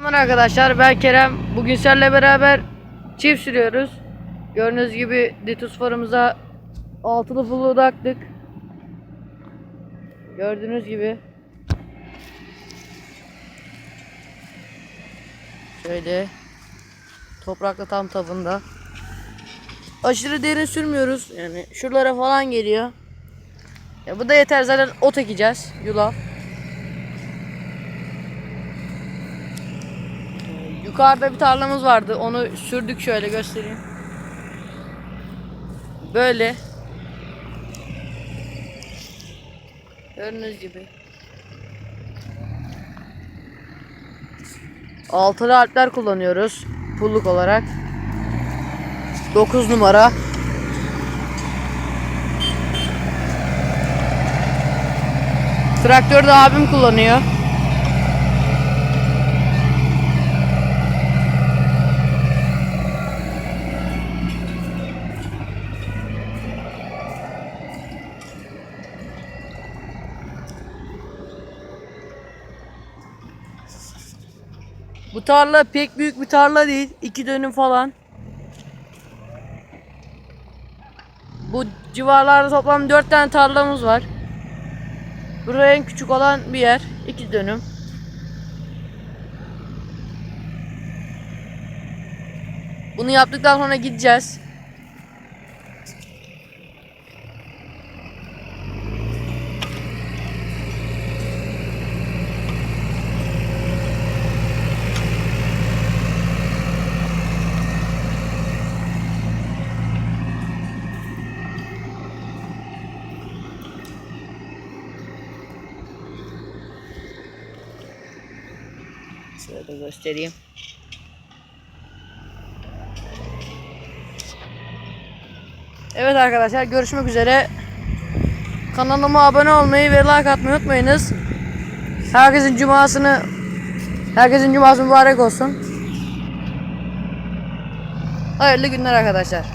Merhaba arkadaşlar ben Kerem. Bugün sizlerle beraber çift sürüyoruz. Gördüğünüz gibi Ditus farımıza altılı fulu taktık. Gördüğünüz gibi. Şöyle. Toprakla tam tabında. Aşırı derin sürmüyoruz. Yani şuralara falan geliyor. Ya bu da yeter zaten ot ekeceğiz. Yulaf. Yukarıda bir tarlamız vardı. Onu sürdük şöyle göstereyim. Böyle. Gördüğünüz gibi. Altılı alpler kullanıyoruz. Pulluk olarak. 9 numara. Traktörü de abim kullanıyor. Bu tarla pek büyük bir tarla değil. iki dönüm falan. Bu civarlarda toplam dört tane tarlamız var. Buraya en küçük olan bir yer. iki dönüm. Bunu yaptıktan sonra gideceğiz. Şöyle göstereyim. Evet arkadaşlar görüşmek üzere. Kanalıma abone olmayı ve like atmayı unutmayınız. Herkesin cumasını herkesin cuması mübarek olsun. Hayırlı günler arkadaşlar.